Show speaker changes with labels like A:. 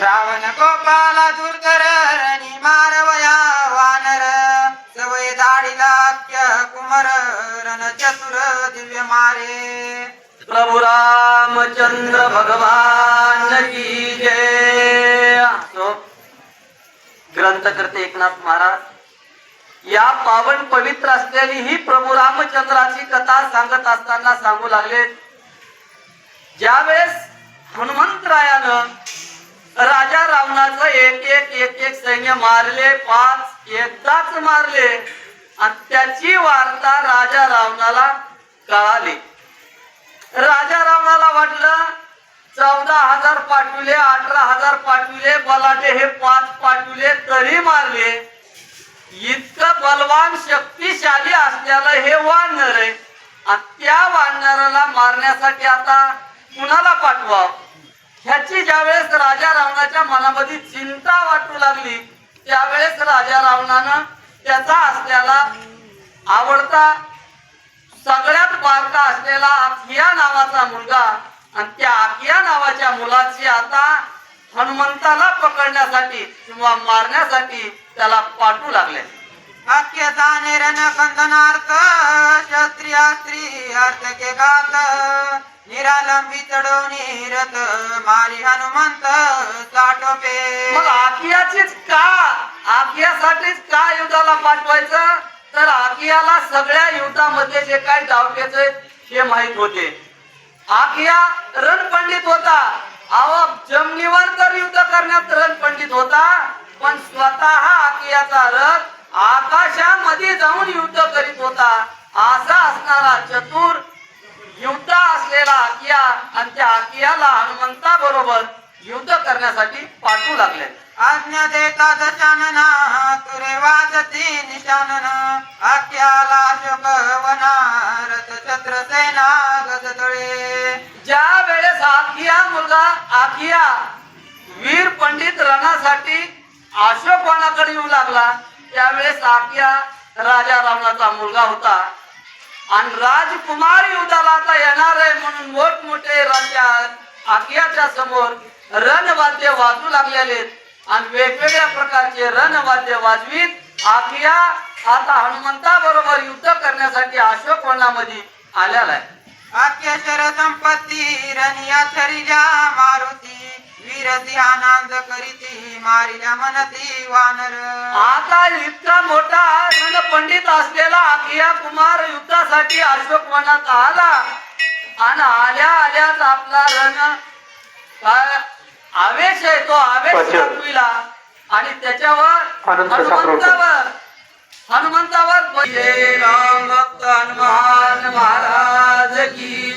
A: रावण गोपाला दुर्धर रणी मारवया वानर. सवय दाढीला कुमर रण चतुर दिव्य मारे.
B: प्रभु रामचंद्र भगवान की जय. ग्रंथकर्ते एकनाथ महाराज या पावन पवित्र असलेली ही प्रभू रामचंद्राची कथा सांगत असताना सांगू लागले. ज्यावेळेस हनुमंतरायानं राजा रावणाचं एक एक एक एक सैन्य मारले पाच एकदाच मारले. आणि त्याची वार्ता राजा रावणाला कळाली. राजा रावणाला वाटलं चौदा हजार पाठविले अठरा हजार पाठविले बलाटे हे पाच पाठविले तरी मारले. इतकं बलवान शक्तिशाली असल्याला हे वानर आहे. आणि त्या वानराला मारण्यासाठी आता कुणाला पाठवावं? ह्याची ज्यावेळेस राजा रावणाच्या मनामध्ये चिंता वाटू लागली त्यावेळेस राजा रावणानं त्याचा असलेला आवडता सगळ्यात बारका असलेला आकिया नावाचा मुलगा आणि त्या आकिया नावाच्या मुलाची आता हनुमंताला पकडण्यासाठी किंवा मारण्यासाठी त्याला पाठवू लागले.
A: वाक्य निरण कंदनार्थ क्षत्रिया स्त्री अर्थ के गात. निरालंबी चढवणी रथ मारी हनुमंत साठोपे.
B: मग आकियाचीच का? आकियासाठीच का युद्धाला पाठवायचं? तर आकियाला सगळ्या युद्धामध्ये जे काय डावपेच हे माहीत होते. आकिया रणपंडित होता. अहो जमिनीवर तर युद्ध करण्यात रणपंडित होता पण स्वतः आकियाचा रथ आकाशामध्ये जाऊन युद्ध करीत होता. असा असणारा चतुर आणि त्या आकियाला हनुमंता बरोबर युद्ध करण्यासाठी पाठवू लागले.
A: आज्ञा देता दशानना तुरे वाजती निशानन. आख्याला शोक वना रथ छत्र सेना गजतळे.
B: ज्या वेळेस आखिया मुलगा आखिया वीर पंडित रणासाठी अशोकवानाकडे येऊ लागला त्यावेळेस आखिया राजा रावणाचा मुलगा होता. आणि राजकुमार युद्धाला आता येणार आहे म्हणून मोठमोठे राजा आकियाच्या समोर रणवाद्य वाजू लागलेले आहेत. आणि वेगवेगळ्या प्रकारचे रणवाद्य वाजवीत आकिया आता हनुमंता बरोबर युद्ध करण्यासाठी अशोक वनामध्ये आलेला आहे
A: आख्य शर करीती मारिल्या मनती वानर.
B: आता इतका मोठा पंडित असलेला आखिया कुमार युद्धासाठी अशोकवनात आला. आणि आल्या आल्याच आपला रण आवेश आहे तो आवेश. दाखविला. आणि त्याच्यावर हनुमंतावर हनुमंतावर जय राम भक्त हनुमान महाराज की